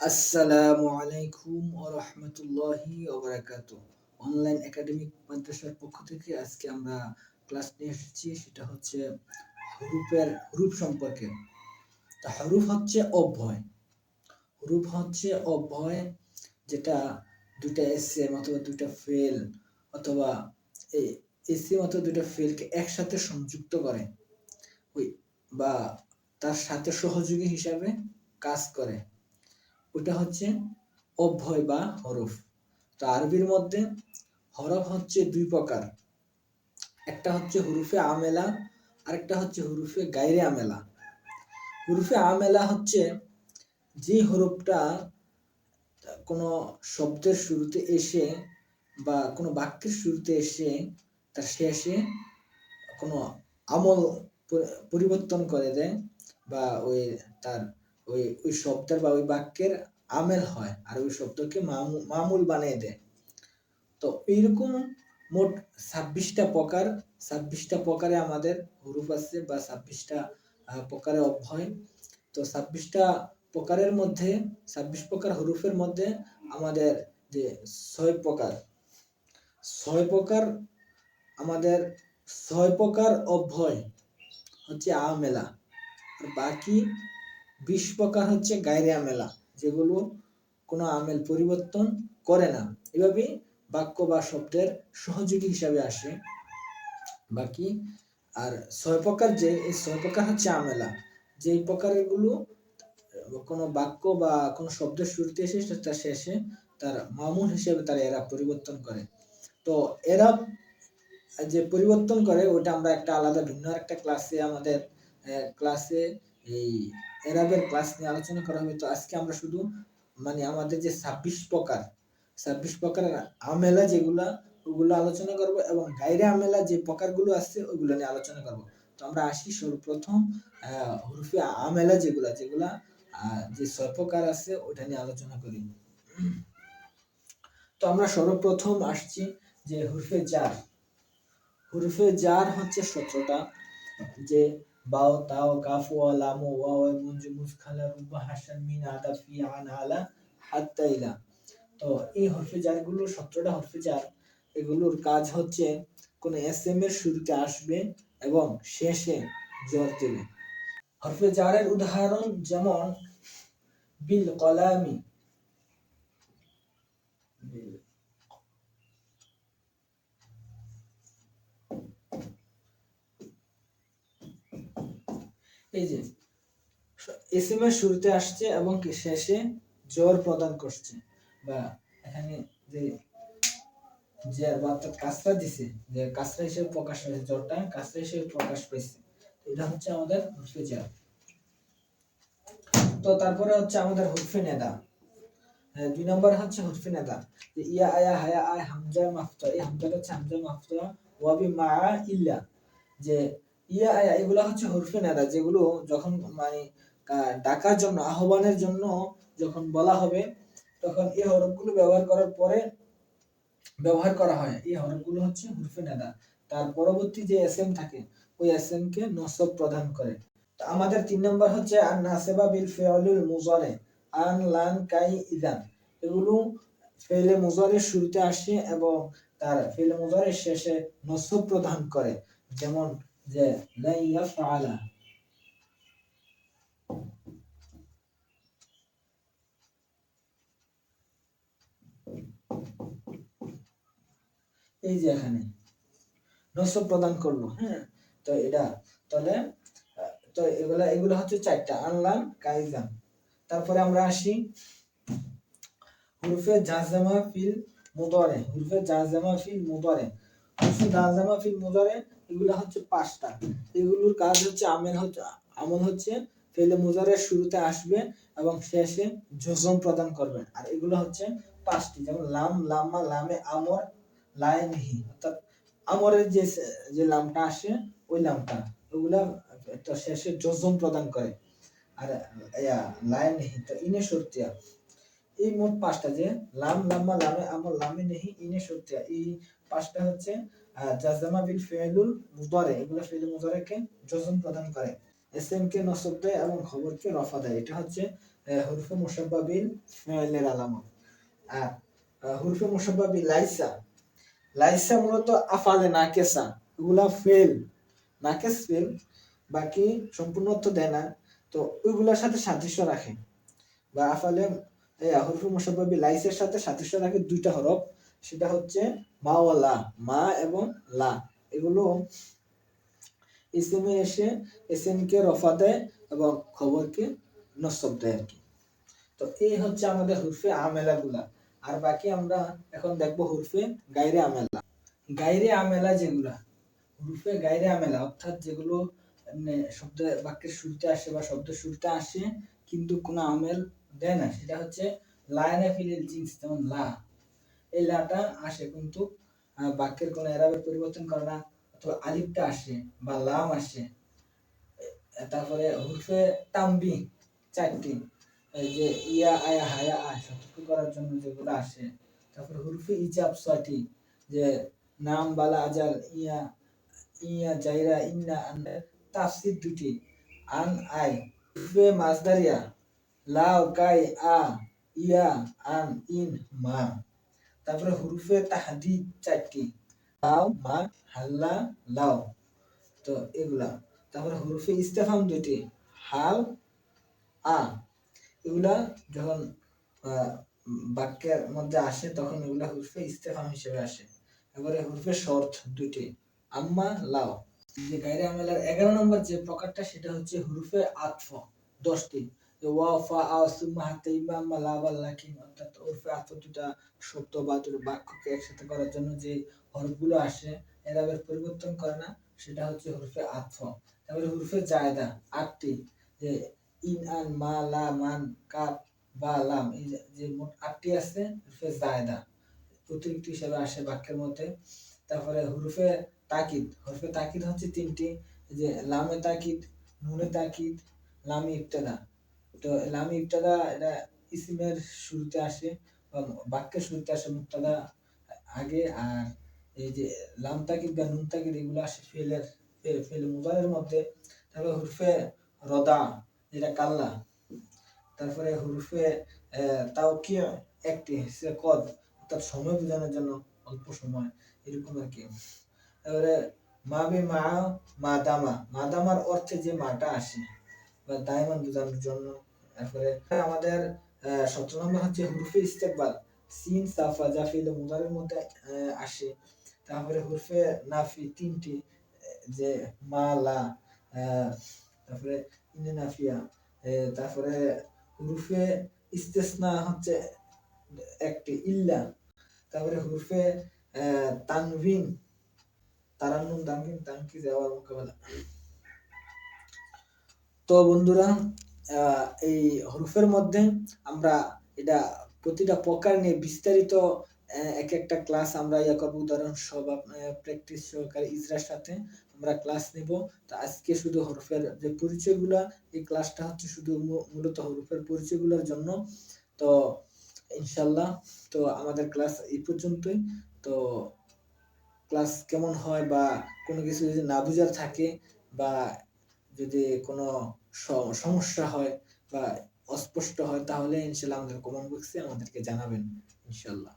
আসসালামু আলাইকুম ও রহমতুল্লাহি ওবরাকাতু অনলাইন একাডেমিক মাদ্রাসার পক্ষ থেকে আজকে আমরা ক্লাস নিয়ে এসেছি, সেটা হচ্ছে হরুফের, হরুফ সম্পর্কে। তা হরুফ হচ্ছে অভ্যয়। হরুফ হচ্ছে অভ্যয় যেটা দুইটা এসএম অথবা দুইটা ফেল অথবা এসএম অথবা দুইটা ফেলকে একসাথে সংযুক্ত করে। ওই বা তার সাথে সহযোগী হিসাবে কাজ করে। ওটা হচ্ছে অভ্যয় বা হরফ। তো আরবির মধ্যে হরফ হচ্ছে দুই প্রকার। একটা হচ্ছে হুরুফে আমেলা, আরেকটা হচ্ছে হুরুফে গাইরে আমেলা। হুরুফে আমেলা হচ্ছে যে হরফটা কোনো শব্দের শুরুতে এসে বা কোনো বাক্যের শুরুতে এসে তার শেষে কোনো আমল পরিবর্তন করে দেয় বা ওই তার ওই ওই শব্দের বা ওই বাক্যের আমেল হয় আর ওই শব্দকে মামুল বানিয়ে দেয়। তো এইরকম মোট ছাব্বিশটা প্রকার, ছাব্বিশটা প্রকারে আমাদের হরুফ আছে বা ছাব্বিশটা প্রকারে অভ্যয় তো ছাব্বিশটা প্রকারের মধ্যে, ছাব্বিশ প্রকার হরুফের মধ্যে আমাদের যে ছয় প্রকার ছয় প্রকার আমাদের, ছয় প্রকার অভ্যয় হচ্ছে আমেলা। আর বাকি বিশ প্রকার হচ্ছে গায়রে আমেলা, যেগুলো কোনো আমেল পরিবর্তন করে না। এভাবে বাক্য বা শব্দের সহযোগী হিসাবে আসে। বাকি আর ছয় প্রকার যে, এই ছয় প্রকার হচ্ছে আমেলা। যে প্রকারগুলো কোনো বাক্য বা কোনো শব্দের শুরুতে এসে তার শেষে তার মামুন হিসেবে তারা এরা পরিবর্তন করে। তো এরা যে পরিবর্তন করে, ওটা আমরা একটা আলাদা ভিন্ন একটা ক্লাসে আমাদের ক্লাসে এই এরাবের ক্লাস নিয়ে আলোচনা করা হবে তো আজকে আমরা শুধু মানে আমাদের যে ছাব্বিশ প্রকার, ছাব্বিশ প্রকারের আমেলা যেগুলা, ওগুলো আলোচনা করব এবং গাইরে আমেলা যে প্রকারগুলো আছে ওইগুলো নিয়ে আলোচনা করব। তো আমরা আসি সর্বপ্রথম হরফে আমেলা যেগুলা যেগুলা যে ছয় প্রকার আছে ওটা নিয়ে আলোচনা করি। তো আমরা সর্বপ্রথম আসছি যে হুরফে জার। হুরফে জার হচ্ছে সতেরোটা, যে তাও কাফ ওয়া লাম ওয়া ওয়া মুনজু মুসখালা রুবা হাসান মিন আদা ফি আন আলা হাত্তা ইলা তো এই হরফে জারগুলো সতেরোটা হরফে জার এগুলোর কাজ হচ্ছে কোন এস এম এর শুরুতে আসবে এবং শেষে জ্বর দেবে হরফে জারের উদাহরণ যেমন বিল কলামি। এই যে এস এম এর শুরুতে আসছে এবং শেষে জ্বর প্রদান করছে। বা এখানে যে যে অর্থাৎ কাজটা দিছে, যে কাজটা হিসেবে প্রকাশ হয়েছে জ্বরটা কাজটা হিসেবে প্রকাশ পেয়েছে এটা হচ্ছে আমাদের হুরফে জ্বর। তো তারপরে হচ্ছে আমাদের হুরফে নেদা। দুই নম্বর হচ্ছে হুরফে নেদা। যে ইয়া আয়া হায়া আয় হামজা মাফতা। এই হামজাটা হচ্ছে হামজা মাফতা ওয়াবি মা ইল্লা। যে ইয়া এগুলো হচ্ছে হরফে নেদা, যেগুলো যখন মানে ডাকার জন্য, আহ্বানের জন্য যখন বলা হবে, তখন এই হরফগুলো ব্যবহার করার পরে ব্যবহার করা হয়। এই হরফগুলো হচ্ছে হরফে নেদা। তার পরবর্তী যে এস থাকে, ওই এস কে নসব প্রদান করে। তো আমাদের তিন নম্বর হচ্ছে আর নাসেবা বিল ফেয়ালুল মুজারে আন লান কাই ইদান এগুলো ফেলে মুজারের শুরুতে আসে এবং তার ফেলে মুজারের শেষে নসব প্রদান করে। যেমন যে লাই এই যে এখানে নসব প্রদান করল হ্যাঁ? তো এটা, তাহলে, তো এগুলা, এগুলো হচ্ছে চারটা, আনলাম, কাইজাম। তারপরে আমরা আসি হুরফে জাজামা ফিল মুদরে, হুরফে জাজামা ফিল মুদরে। হুরফে জাজামা ফিল মুদরে এগুলো হচ্ছে পাঁচটা এগুলোর কাজ হচ্ছে আমের হচ্ছে, আমল হচ্ছে ফেলে মুজারের শুরুতে আসবে এবং শেষে জজম প্রদান করবে আর এগুলো হচ্ছে পাঁচটি, যেমন লাম, লাম্মা, লামে, আমর লায় অর্থাৎ আমরের যে যে লামটা আসে, ওই লামটা। ওগুলা তো শেষে জজম প্রদান করে। আর লায় নেহি তো ইনে সত্যিয়া এই মোট পাঁচটা যে, লাম, লাম্মা, লামে, আমর, লামে, নেহি, ইনে সত্যিয়া এই পাঁচটা হচ্ছে জাজামা বিল ফেলুল মুদারে, এগুলো মুদারেকে প্রদান করে। নসব দেয় এবং খবরকে রফা দেয়। এটা হচ্ছে হুরফে মুসাব্বাবিল ফেলের আলামত। হুরফে মুসাব্বাবি লাইসা। লাইসা মূলত আফালে, নাকেসা, এগুলা ফেল নাকেস ফেল বাকি সম্পূর্ণ অর্থ দেয় না। তো ওইগুলোর সাথে সাদৃশ্য রাখে। বা আফালে এই হরফে মুসাব্বাবি লাইসের সাথে সাদৃশ্য রাখে দুইটা হরফ। সেটা হচ্ছে মা মা এবং লা। এগুলো ইসেমে এসে এসএমকে রফা দেয় এবং খবরকে নসব দেয় আর কি। তো এই হচ্ছে আমাদের হুরফে আমেলা গুলা আর বাকি আমরা এখন দেখব হুরফে গাইরে আমেলা। গাইরে আমেলা যেগুলা, হুরফে গাইরে আমেলা অর্থাৎ যেগুলো মানে শব্দ, বাক্যের শুরুতে আসে বা শব্দ শুরুতে আসে কিন্তু কোনো আমেল দেয় না। সেটা হচ্ছে লায়না ফিলিল জিন্স, যেমন লা। এই লাটা আসে কিন্তু বাক্যের কোনো এরাবের পরিবর্তন করে না, অথবা আলিফটা আসে বা লাম আসে। তারপরে হুরফে তাম্বি চারটি। যে ইয়া, আয়া, হায়া, আ সতর্ক করার জন্য যেগুলো আসে। তারপরে হুরফে ইজাব ছয়টি, যে নাম, বালা, আজাল, ইয়া ইয়া, জাইরা, ইন্না তাফসির দুটি। আন, আই, হুরফে মাজদারিয়া, লাও, কাই, আ, ইয়া, আন, ইন, মা। তারপরে হুরুফে তাহদিদ চারটি লাও মা, হাল্লা, লাও। তো এগুলা। তারপরে হুরফে ইস্তেফাম দুটি হাল, আ। এগুলা যখন বাক্যের মধ্যে আসে, তখন এগুলা হুরফে ইস্তেফাম হিসেবে আসে। এবারে হুরফে শর্ত দুটি আম্মা, লাও। যে গাইরে আমেলার এগারো নম্বর যে প্রকারটা, সেটা হচ্ছে হুরফে আতফ, দশটি। যে ওয়া ফা আ সুম্মা হাতে ইমা আম্মা লা বা লাকিন অর্থাৎ হুরফে আতফ দুটা শব্দ বা দুটো বাক্যকে একসাথে করার জন্য যে হরফগুলো আসে এরাবের পরিবর্তন করে না সেটা হচ্ছে হুরফে আতফ তারপরে হুরফে জায়দা আটটি যে ইন আন মা লা মান কাপ বা লাম এই যে- মোট আটটি আছে হুরফে জায়দা অতিরিক্ত হিসেবে আসে বাক্যের মধ্যে। তারপরে হুরফে তাকিদ। হুরফে তাকিদ হচ্ছে তিনটি। যে লামে তাকিদ, নুনে তাকিদ, লামে ইবতেদা। তো লামে ইবতেদা এটা ইসিমের শুরুতে আসে বাক্যের শুরুতে আসে মুক্তাদা আগে, আর এই যে লাম তাকিদ বা নুন তাকিদ এগুলো আসে ফেলের, ফেল মুজারের মধ্যে। তারপরে হুরফে রদা, যেটা কাল্লা। তারপরে হুরফে তাও কি একটি কদ, অর্থাৎ সময় বোঝানোর জন্য অল্প সময়, এরকম আর কি। তারপরে মা বে মা মা দামা মা দামার অর্থে যে মাটা আসে। বা দায়মান বোঝানোর জন্য। তারপরে আমাদের সতেরো নম্বর হচ্ছে হুরফে ইস্তেকবাল। সিন, সাফা, জাফিল মুদারের মধ্যে আসে। তারপরে হুরফে নাফি তিনটি, যে মা, লা তারপরে ইনে নাফিয়া তারপরে হুরফে ইস্তেসনা হচ্ছে একটি, ইল্লা। তারপরে হুরফে তানভিন, তারান্নুম, তানভিন তানকি যাওয়ার মোকাবেলা। তো বন্ধুরা এই হরুফের মধ্যে আমরা এটা প্রতিটা প্রকার নিয়ে বিস্তারিত এক একটা ক্লাস আমরা ইয়া করব। উদাহরণ সহ প্র্যাকটিস সহকারে ইজরার সাথে আমরা ক্লাস নিব। তো আজকে শুধু হরফের যে পরিচয়গুলা, এই ক্লাসটা হচ্ছে শুধু মূলত হরফের পরিচয়গুলোর জন্য। তো ইনশাল্লাহ তো আমাদের ক্লাস এই পর্যন্তই। তো ক্লাস কেমন হয় বা কোনো কিছু যদি না বুঝার থাকে বা যদি কোনো সমস্যা হয় বা অস্পষ্ট হয়, তাহলে ইনশাল্লাহ আমাদের কমেন্ট বক্সে আমাদেরকে জানাবেন, ইনশাল্লাহ।